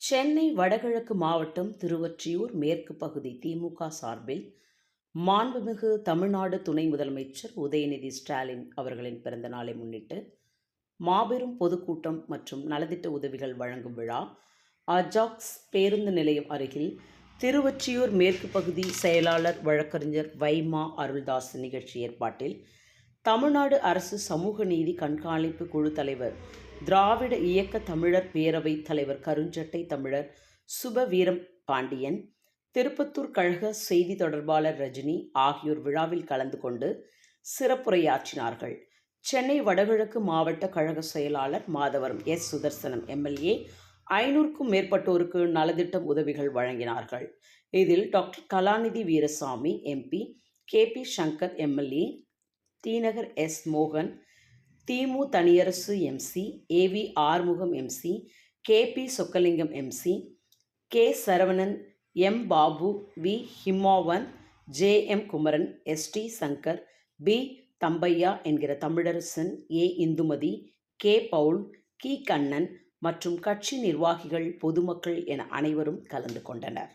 சென்னை வடகிழக்கு மாவட்டம் திருவொற்றியூர் மேற்கு பகுதி திமுக சார்பில் மாண்புமிகு தமிழ்நாடு துணை முதலமைச்சர் உதயநிதி ஸ்டாலின் அவர்களின் பிறந்த நாளை முன்னிட்டு மாபெரும் பொதுக்கூட்டம் மற்றும் நலத்திட்ட உதவிகள் வழங்கும் விழா அஜாக்ஸ் பேருந்து நிலையம் அருகில் திருவொற்றியூர் மேற்கு பகுதி செயலாளர் வழக்கறிஞர் வைமா அருள்தாஸ் நிகழ்ச்சி ஏற்பாட்டில் தமிழ்நாடு அரசு சமூக நீதி கண்காணிப்பு குழு தலைவர் திராவிட இயக்க தமிழர் பேரவை தலைவர் கருஞ்சட்டை தமிழர் சுபவீரம் பாண்டியன் திருப்பத்தூர் கழக செய்தி தொடர்பாளர் ரஜினி ஆகியோர் விழாவில் கலந்து கொண்டு சிறப்புரையாற்றினார்கள். சென்னை வடகிழக்கு மாவட்ட கழக செயலாளர் மாதவரம் எஸ். சுதர்சனம் எம்எல்ஏ ஐநூறுக்கும் மேற்பட்டோருக்கு நலத்திட்டம் உதவிகள் வழங்கினார்கள். இதில் doctor Kalanidhi Veeraswamy MP K. P. Shankar MLA T Nagar S மோகன் திமு Thaniyarasu MC AV Arumugam MC K P Chockalingam MC K Saravanan M Babu V Himmavan J M Kumaran S D Shankar P Thambaiya என்கிற Tamilarasan A Indumathi K Paul கி கண்ணன் மற்றும் கட்சி நிர்வாகிகள் பொதுமக்கள் என அனைவரும் கலந்து கொண்டனர்.